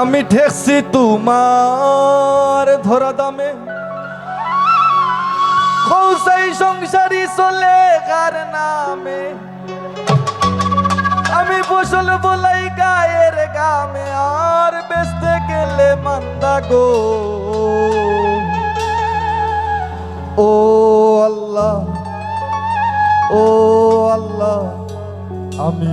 আমি ঠেকছি তোমার ধরা দামে। খৌসাই সংসারী চলে কার নামে। আমি ফসল বলাই গায়ের গামে, আর বেচতে গেলে মান্দা গো। ও আল্লাহ ও আল্লাহ, আমি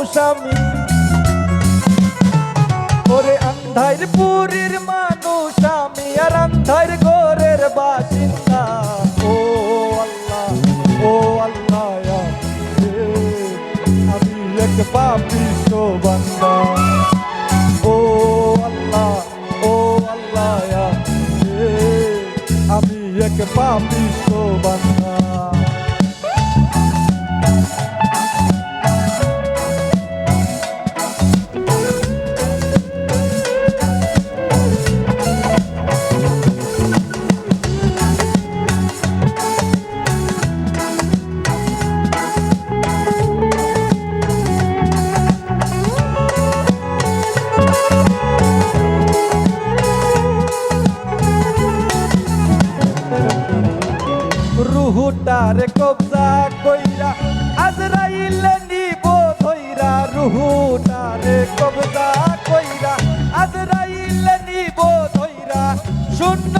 মানুষ ওরে ওরে আন্ধারপুরীর মানুষ আমি আর আন্ধার ঘরের বাসিন্দা। ও আল্লাহ ও আল্লাহ আমি এক পাপি বান্দা রুহুটারে কবজা কইরা আজরাইল নিব ধইরা রুহুটারে কবজা কইরা আজরাইল নিব ধইরা শূন্য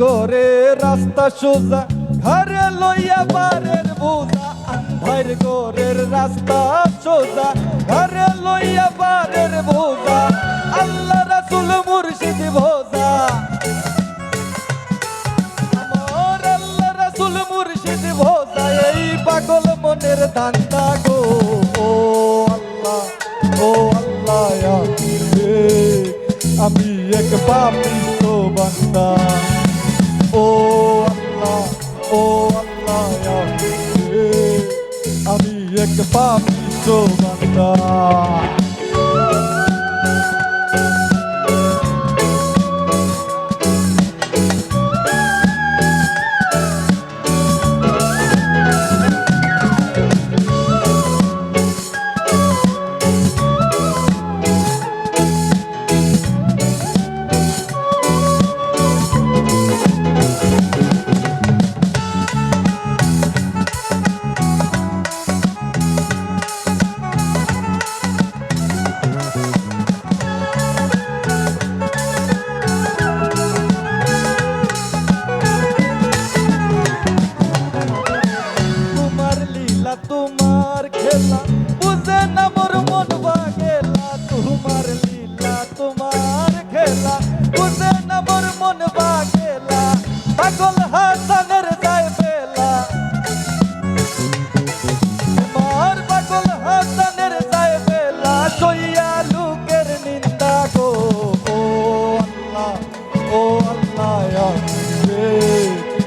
গোরে রাস্তা সোজা ঘরে লইয়া বারের বোঝা। আন্ধার গোরের রাস্তা সোজা, ঘরে লইয়া বারের বোঝা, আল্লাহ রাসুল মুর্শিদ ভোজা আমার আল্লাহ রাসুল মুর্শিদ ভোজা এই পাগল মনের ধান্দা গো। ও আল্লাহ ও আল্লাহ, আমি এক পাপিষ্ট বান্দা। আমি এক পাপিষ্ট বান্দা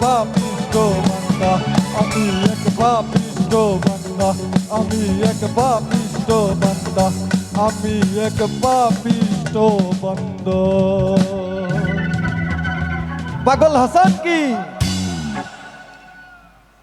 পাপিষ্ট বান্দা, আমি এক পাপিষ্ট বান্দা, আমি এক পাপিষ্ট বান্দা, আমি এক পাপিষ্ট বান্দা। পাগল হাসান কি?